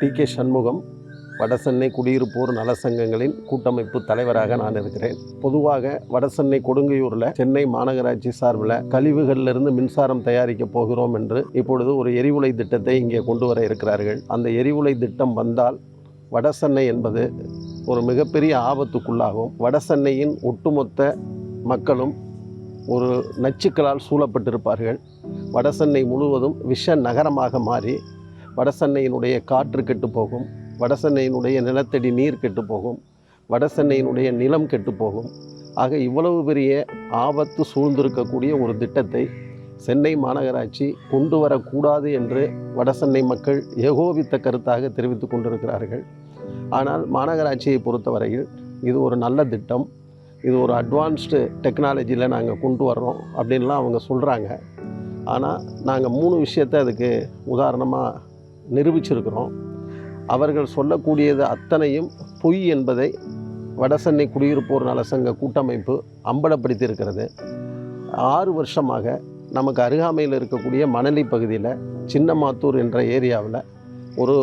D K Shanmugam Vadachennai குடியிருப்போர் நலசங்கங்களின் கூட்டமைப்பு தலைவராக நான் இருக்கிறேன். பொதுவாக வடசென்னை கொடுங்கையூரில் சென்னை மாநகராட்சி சார்பில் கழிவுகளிலிருந்து மின்சாரம் தயாரிக்க போகிறோம் என்று இப்பொழுது ஒரு எரிவுலை திட்டத்தை இங்கே கொண்டு வர இருக்கிறார்கள். அந்த எரிவுலை திட்டம் வந்தால் வடசென்னை என்பது ஒரு மிகப்பெரிய ஆபத்துக்குள்ளாகும். வடசென்னையின் ஒட்டுமொத்த மக்களும் ஒரு நச்சுக்களால் சூழப்பட்டிருப்பார்கள். வடசென்னை முழுவதும் விஷ நகரமாக மாறி வடசென்னையினுடைய காற்று கெட்டு போகும் வடசென்னையினுடைய நிலத்தடி நீர் கெட்டு போகும் வடசென்னையினுடைய நிலம் கெட்டு போகும் ஆக இவ்வளவு பெரிய ஆபத்து சூழ்ந்திருக்கக்கூடிய ஒரு திட்டத்தை சென்னை மாநகராட்சி கொண்டு வரக்கூடாது என்று வடசென்னை மக்கள் ஏகோபித்த கருத்தாக தெரிவித்து கொண்டிருக்கிறார்கள். ஆனால் மாநகராட்சியை பொறுத்தவரையில் இது ஒரு நல்ல திட்டம். இது ஒரு அட்வான்ஸ்டு டெக்னாலஜியில் நாங்கள் கொண்டு வர்றோம் அப்படின்லாம் அவங்க சொல்கிறாங்க ஆனால் நாங்கள் மூணு விஷயத்தை அதுக்கு உதாரணமாக நிரூபிச்சிருக்கிறோம். அவர்கள் சொல்லக்கூடியது அத்தனையும் பொய் என்பதை வடசென்னை குடியிருப்போர் நலசங்க கூட்டமைப்பு அம்பலப்படுத்தியிருக்கிறது. ஆறு வருஷமாக நமக்கு அருகாமையில் இருக்கக்கூடிய மணலி பகுதியில் சின்னமாத்தூர் என்ற ஏரியாவில் ஒரு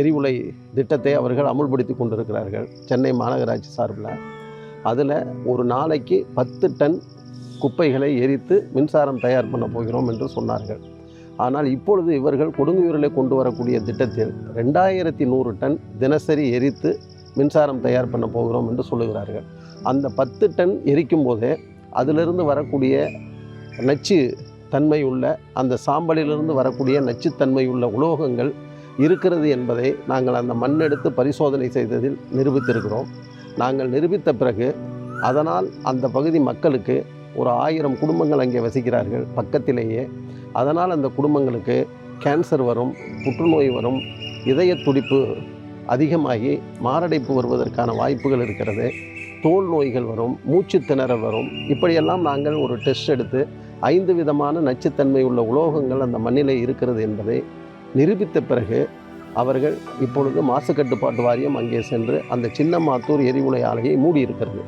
எரிவுலை திட்டத்தை அவர்கள் அமுல்படுத்தி கொண்டிருக்கிறார்கள் சென்னை மாநகராட்சி சார்பில். அதில் ஒரு நாளைக்கு பத்து டன் குப்பைகளை எரித்து மின்சாரம் தயார் பண்ண போகிறோம் என்று சொன்னார்கள். ஆனால் இப்பொழுது இவர்கள் கொடுங்கையூரில் கொண்டு வரக்கூடிய திட்டத்தில் ரெண்டாயிரத்தி நூறு டன் தினசரி எரித்து மின்சாரம் தயார் பண்ண போகிறோம் என்று சொல்லுகிறார்கள். அந்த பத்து டன் எரிக்கும் போதே அதிலிருந்து வரக்கூடிய நச்சு தன்மை உள்ள அந்த சாம்பலிலிருந்து வரக்கூடிய நச்சுத்தன்மை உள்ள உலோகங்கள் இருக்கிறது என்பதை நாங்கள் அந்த மண்ணெடுத்து பரிசோதனை செய்ததில் நிரூபித்திருக்கிறோம். நாங்கள் நிரூபித்த பிறகு அதனால் அந்த பகுதி மக்களுக்கு ஒரு ஆயிரம் குடும்பங்கள் அங்கே வசிக்கிறார்கள் பக்கத்திலேயே. அதனால் அந்த குடும்பங்களுக்கு கேன்சர் வரும் புற்றுநோய் வரும் இதய துடிப்பு அதிகமாகி மாரடைப்பு வருவதற்கான வாய்ப்புகள் இருக்கிறது. தோல் நோய்கள் வரும் மூச்சு திணறல் வரும். இப்படியெல்லாம் நாங்கள் ஒரு டெஸ்ட் எடுத்து ஐந்து விதமான நச்சுத்தன்மை உள்ள உலோகங்கள் அந்த மண்ணிலே இருக்கிறது என்பதை நிரூபித்த பிறகு அவர்கள் இப்பொழுது மாசு கட்டுப்பாட்டு வாரியம் அங்கே சென்று அந்த சின்னமாத்தூர் எரிவுலை ஆலையை மூடி இருக்கிறது